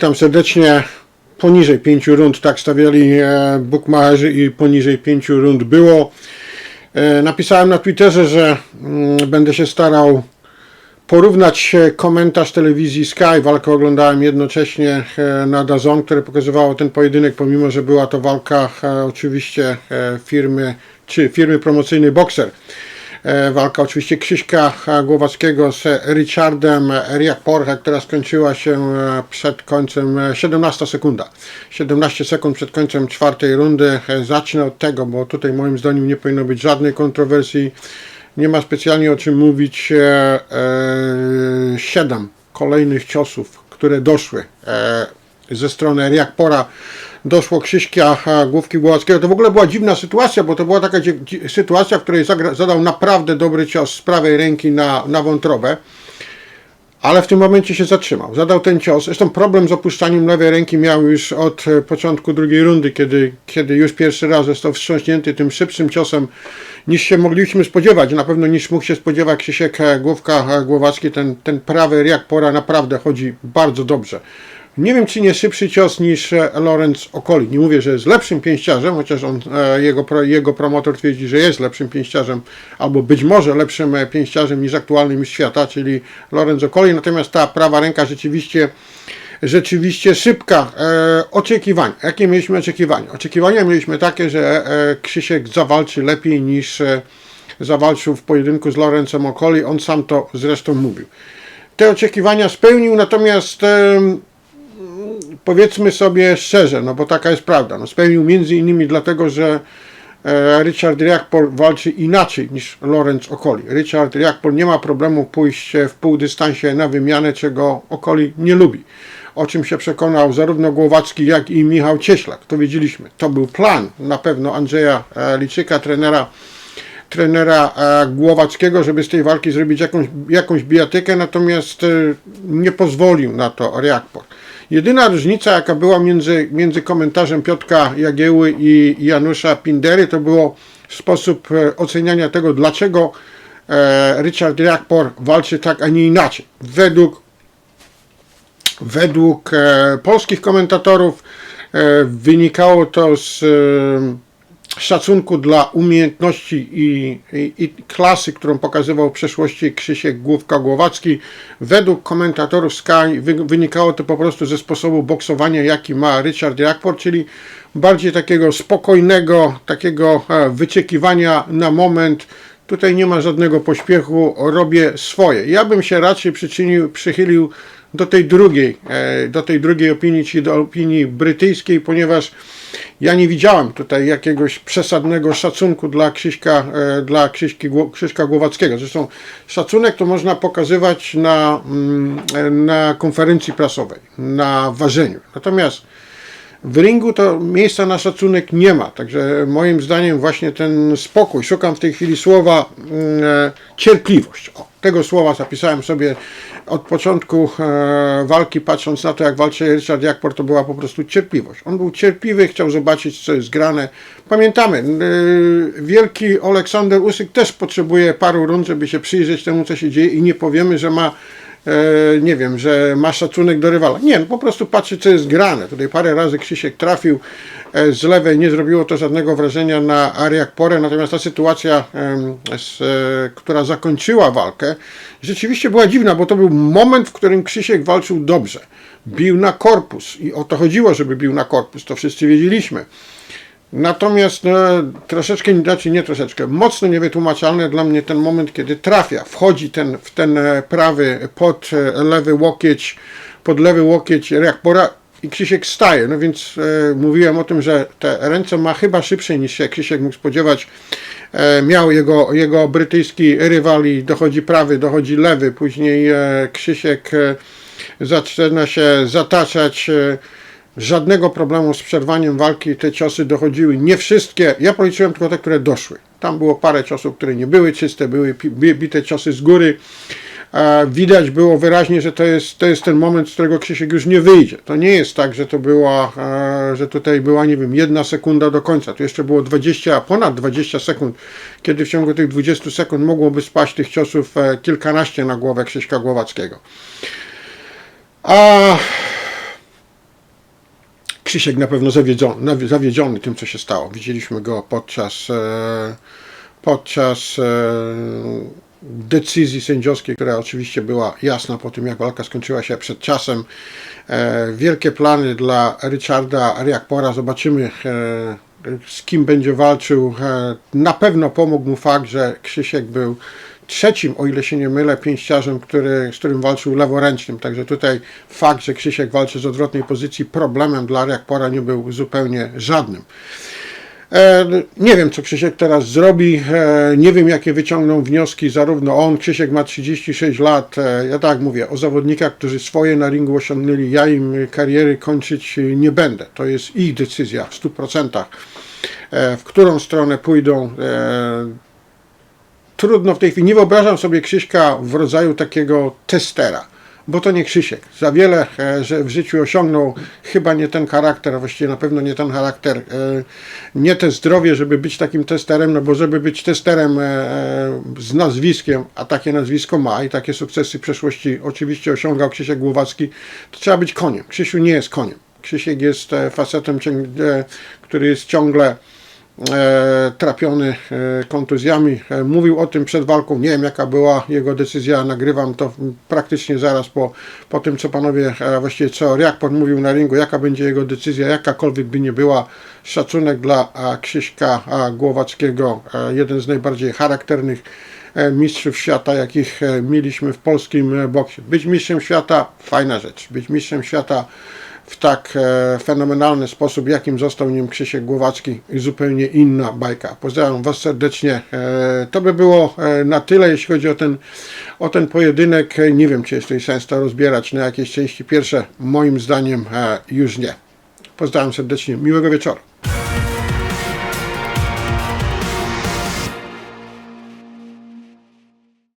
Witam serdecznie. Poniżej pięciu rund, tak stawiali e, bookmacherzy i poniżej pięciu rund było. E, napisałem na Twitterze, że mm, będę się starał porównać e, komentarz telewizji Sky. Walkę oglądałem jednocześnie na DAZN, które pokazywało ten pojedynek, pomimo że była to walka oczywiście firmy, czy firmy promocyjnej Boxer. E, Walka oczywiście Krzyśka e, Głowackiego z Richardem Riakporcha, która skończyła się e, przed końcem, e, 17 sekunda. 17 sekund przed końcem czwartej rundy. E, Zacznę od tego, bo tutaj moim zdaniem nie powinno być żadnej kontrowersji. Nie ma specjalnie o czym mówić. E, e, Siedem kolejnych ciosów, które doszły e, ze strony Riakpora doszło Krzyśka Główki Głowackiego. To w ogóle była dziwna sytuacja, bo to była taka sytuacja, w której zadał naprawdę dobry cios z prawej ręki na, na wątrobę, ale w tym momencie się zatrzymał. Zadał ten cios. Zresztą problem z opuszczaniem lewej ręki miał już od e, początku drugiej rundy, kiedy, kiedy już pierwszy raz został wstrząśnięty tym szybszym ciosem niż się mogliśmy spodziewać. Na pewno niż mógł się spodziewać Krzysiek Główka Głowacki. Ten, ten prawy jak pora naprawdę chodzi bardzo dobrze. Nie wiem, czy nie szybszy cios niż e, Lorenz Okoli. Nie mówię, że jest lepszym pięściarzem, chociaż on, e, jego, jego promotor twierdzi, że jest lepszym pięściarzem, albo być może lepszym e, pięściarzem niż aktualny mistrz świata, czyli Lorenz Okoli. Natomiast ta prawa ręka rzeczywiście rzeczywiście szybka. E, oczekiwania. Jakie mieliśmy oczekiwania? Oczekiwania mieliśmy takie, że e, Krzysiek zawalczy lepiej niż e, zawalczył w pojedynku z Lorencem Okoli. On sam to zresztą mówił. Te oczekiwania spełnił, natomiast em, powiedzmy sobie szczerze, no bo taka jest prawda. No, spełnił między innymi dlatego, że e, Richard Riakpol walczy inaczej niż Lorenz Okoli. Richard Riakpol nie ma problemu pójść w półdystansie na wymianę, czego Okoli nie lubi. O czym się przekonał zarówno Głowacki, jak i Michał Cieślak. To wiedzieliśmy. To był plan na pewno Andrzeja e, Liczyka, trenera trenera e, Głowackiego, żeby z tej walki zrobić jakąś, jakąś bijatykę, natomiast e, nie pozwolił na to Reakpor. Jedyna różnica, jaka była między, między komentarzem Piotka Jagieły i Janusza Pindery, to było sposób e, oceniania tego, dlaczego Richard Reakpor walczy tak, a nie inaczej. Według według polskich komentatorów wynikało to z szacunku dla umiejętności i, i, i klasy, którą pokazywał w przeszłości Krzysiek Główka-Głowacki. Według komentatorów Sky wy, wynikało to po prostu ze sposobu boksowania, jaki ma Richard Jakpor, czyli bardziej takiego spokojnego, takiego e, wyczekiwania na moment. Tutaj nie ma żadnego pośpiechu, robię swoje. Ja bym się raczej przyczynił, przychylił do tej drugiej, e, do tej drugiej opinii, czyli do opinii brytyjskiej, ponieważ ja nie widziałem tutaj jakiegoś przesadnego szacunku dla Krzyśka, e, dla Krzyśki, Krzyśka Głowackiego. Zresztą szacunek to można pokazywać na, mm, e, na konferencji prasowej, na ważeniu. Natomiast w ringu to miejsca na szacunek nie ma, także moim zdaniem właśnie ten spokój, szukam w tej chwili słowa mm, e, cierpliwość. O, tego słowa zapisałem sobie od początku e, walki, patrząc na to, jak walczy Richard Jakpor, to była po prostu cierpliwość. On był cierpliwy, chciał zobaczyć, co jest grane. Pamiętamy, e, wielki Aleksander Usyk też potrzebuje paru rund, żeby się przyjrzeć temu, co się dzieje i nie powiemy, że ma nie wiem, że ma szacunek do rywala. Nie, no po prostu patrzy, co jest grane. Tutaj parę razy Krzysiek trafił e, z lewej, nie zrobiło to żadnego wrażenia na Ariak Porę, natomiast ta sytuacja, e, która zakończyła walkę, rzeczywiście była dziwna, bo to był moment, w którym Krzysiek walczył dobrze. Bił na korpus i o to chodziło, żeby bił na korpus, to wszyscy wiedzieliśmy. Natomiast no, troszeczkę, znaczy nie troszeczkę, mocno niewytłumaczalny dla mnie ten moment, kiedy trafia, wchodzi ten, w ten e, prawy pod e, lewy łokieć, pod lewy łokieć Reakpora i Krzysiek staje. No więc e, mówiłem o tym, że te ręce ma chyba szybsze niż się Krzysiek mógł spodziewać. E, miał jego, jego brytyjski rywali, dochodzi prawy, dochodzi lewy, później e, Krzysiek e, zaczyna się zataczać. E, żadnego problemu z przerwaniem walki, te ciosy dochodziły. Nie wszystkie, ja policzyłem tylko te, które doszły. Tam było parę ciosów, które nie były czyste, były bite ciosy z góry. Widać było wyraźnie, że to jest, to jest ten moment, z którego Krzysiek już nie wyjdzie. To nie jest tak, że to była, e, że tutaj była, nie wiem, jedna sekunda do końca. Tu jeszcze było 20, ponad 20 sekund, kiedy w ciągu tych 20 sekund mogłoby spaść tych ciosów e, kilkanaście na głowę Krzyśka Głowackiego. A Krzysiek na pewno zawiedziony, zawiedziony tym, co się stało. Widzieliśmy go podczas, e, podczas e, decyzji sędziowskiej, która oczywiście była jasna po tym, jak walka skończyła się przed czasem. E, wielkie plany dla Richarda Riakpora. Zobaczymy, z kim będzie walczył. Na pewno pomógł mu fakt, że Krzysiek był trzecim, o ile się nie mylę, pięściarzem, który, z którym walczył leworęcznym. Także tutaj fakt, że Krzysiek walczy z odwrotnej pozycji, problemem dla Riakpora nie był zupełnie żadnym. E, Nie wiem, co Krzysiek teraz zrobi. e, Nie wiem, jakie wyciągną wnioski zarówno on, Krzysiek ma 36 lat. e, Ja tak mówię, o zawodnikach, którzy swoje na ringu osiągnęli, ja im kariery kończyć nie będę. To jest ich decyzja w 100%. E, W którą stronę pójdą, trudno w tej chwili. Nie wyobrażam sobie Krzyśka w rodzaju takiego testera, bo to nie Krzysiek. Za wiele, e, że w życiu osiągnął, chyba nie ten charakter, a właściwie na pewno nie ten charakter, e, nie te zdrowie, żeby być takim testerem, no bo żeby być testerem e, z nazwiskiem, a takie nazwisko ma i takie sukcesy w przeszłości oczywiście osiągał Krzysiek Głowacki, to trzeba być koniem. Krzysiu nie jest koniem. Krzysiek jest facetem, który jest ciągle trapiony e, kontuzjami. E, mówił o tym przed walką. Nie wiem, jaka była jego decyzja. Nagrywam to praktycznie zaraz po, po tym, co panowie, e, właściwie co Riakpor mówił na ringu, jaka będzie jego decyzja, jakakolwiek by nie była. Szacunek dla e, Krzyśka e, Głowackiego, e, jeden z najbardziej charakternych e, mistrzów świata, jakich e, mieliśmy w polskim e, boksie. Być mistrzem świata, fajna rzecz. Być mistrzem świata w tak e, fenomenalny sposób, jakim został nim Krzysiek Głowacki i zupełnie inna bajka. Pozdrawiam Was serdecznie. E, to by było e, na tyle, jeśli chodzi o ten, o ten pojedynek. Nie wiem, czy jest tutaj sens to rozbierać na jakieś części pierwsze. Moim zdaniem już nie. Pozdrawiam serdecznie. Miłego wieczoru.